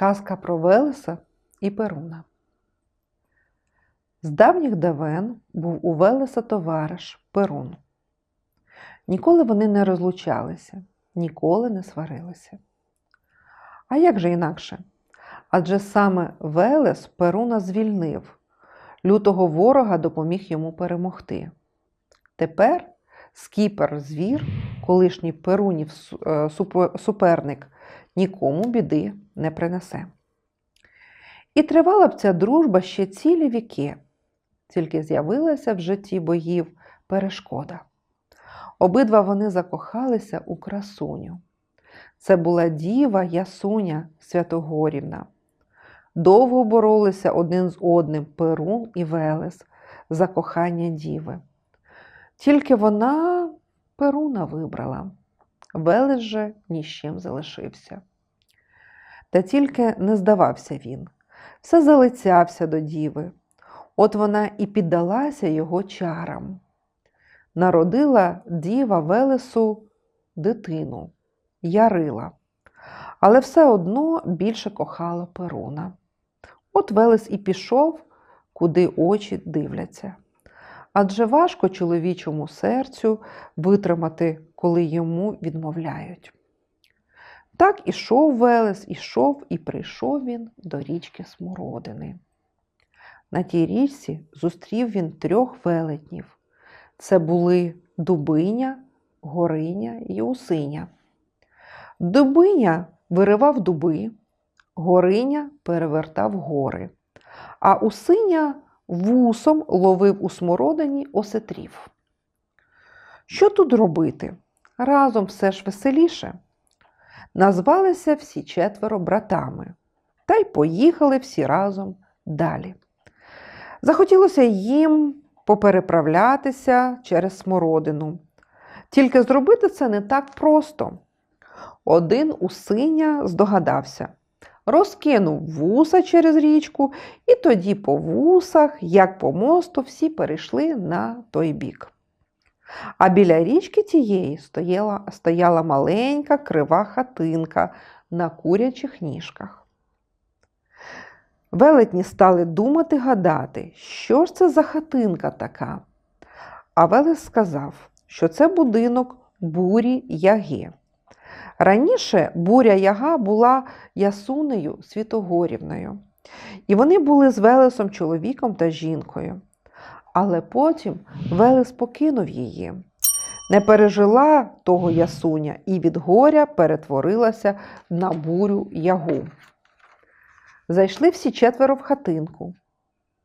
Казка про Велеса і Перуна. З давніх давен був у Велеса товариш Перун. Ніколи вони не розлучалися, ніколи не сварилися. А як же інакше? Адже саме Велес Перуна звільнив, лютого ворога допоміг йому перемогти. Тепер скіпер звір, колишній Перунів е, супе- суперник, нікому біди не принесе. І тривала б ця дружба ще цілі віки, тільки з'явилася в житті боїв перешкода. Обидва вони закохалися у красуню. Це була діва Ясуня Святогорівна. Довго боролися один з одним Перун і Велес за кохання діви. Тільки вона Перуна вибрала. Велес же ні з чим залишився. Та тільки не здавався він, все залицявся до діви. От вона і піддалася його чарам. Народила діва Велесу дитину, Ярила, але все одно більше кохала Перуна. От Велес і пішов, куди очі дивляться. Адже важко чоловічому серцю витримати, коли йому відмовляють. Так ішов Велес, ішов і прийшов він до річки Смородини. На тій річці зустрів він трьох велетнів. Це були Дубиня, Гориня і Усиня. Дубиня виривав дуби, Гориня перевертав гори, а Усиня вусом ловив у смородині осетрів. Що тут робити? Разом все ж веселіше. Назвалися всі четверо братами, та й поїхали всі разом далі. Захотілося їм попереправлятися через смородину. Тільки зробити це не так просто. Один усиня здогадався, розкинув вуса через річку, і тоді по вусах, як по мосту, всі перейшли на той бік. А біля річки тієї стояла, стояла маленька крива хатинка на курячих ніжках. Велетні стали думати гадати, що ж це за хатинка така. А Велес сказав, що це будинок бурі яги. Раніше буря яга була ясунею Світогорівною, і вони були з Велесом чоловіком та жінкою. Але потім Велес покинув її. Не пережила того ясуня і від горя перетворилася на бурю ягу. Зайшли всі четверо в хатинку,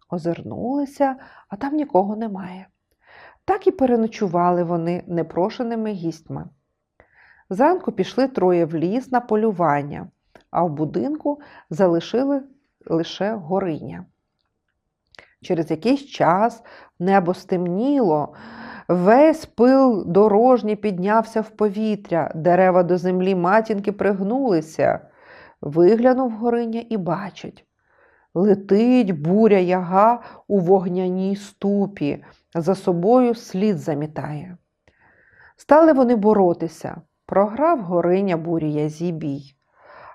озирнулися, а там нікого немає. Так і переночували вони непрошеними гістьми. Зранку пішли троє в ліс на полювання, а в будинку залишили лише гориня. Через якийсь час небо стемніло, весь пил дорожній піднявся в повітря, дерева до землі матінки пригнулися. Виглянув Гориня і бачить. Летить буря яга у вогняній ступі, за собою слід замітає. Стали вони боротися. Програв Гориня бурі язі бій,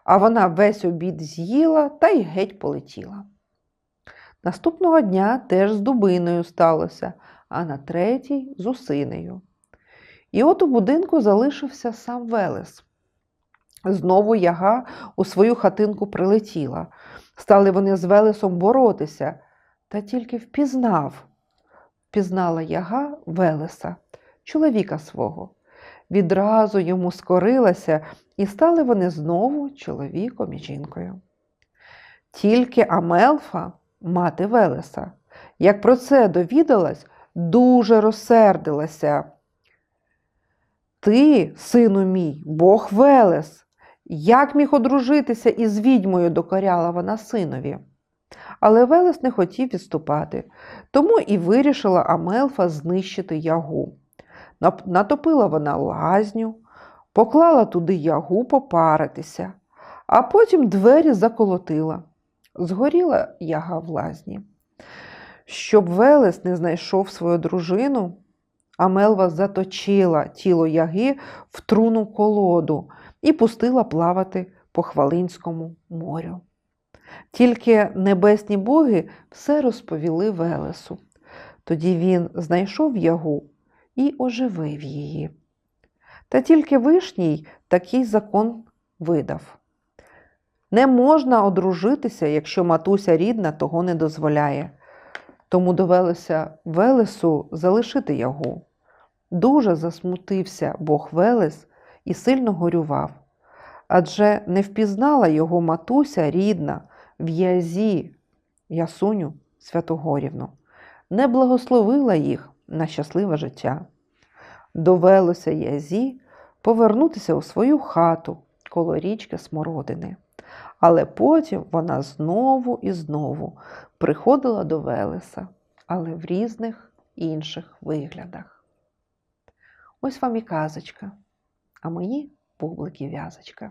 а вона весь обід з'їла та й геть полетіла. Наступного дня теж з дубиною сталося, а на третій з усинею. І от у будинку залишився сам Велес. Знову яга у свою хатинку прилетіла. Стали вони з Велесом боротися, та тільки впізнав. Впізнала яга Велеса, чоловіка свого. Відразу йому скорилася, і стали вони знову чоловіком і жінкою. Тільки Амелфа, мати Велеса, як про це довідалась, дуже розсердилася. Ти, сину мій, Бог Велес, як міг одружитися із відьмою, докоряла вона синові. Але Велес не хотів відступати, тому і вирішила Амелфа знищити ягу. Натопила вона лазню, поклала туди ягу попаритися, а потім двері заколотила. Згоріла яга в лазні. Щоб Велес не знайшов свою дружину, Амелва заточила тіло яги в труну колоду і пустила плавати по Хвалинському морю. Тільки небесні боги все розповіли Велесу. Тоді він знайшов ягу і оживив її. Та тільки вишній такий закон видав. Не можна одружитися, якщо матуся рідна того не дозволяє. Тому довелося Велесу залишити ягу. Дуже засмутився Бог Велес і сильно горював, адже не впізнала його матуся рідна в язі Ясуню Святогорівну, не благословила їх на щасливе життя. Довелося Язі повернутися у свою хату коло річки Смородини. Але потім вона знову і знову приходила до Велеса, але в різних інших виглядах. Ось вам і казочка, а мені бублики в'язочка.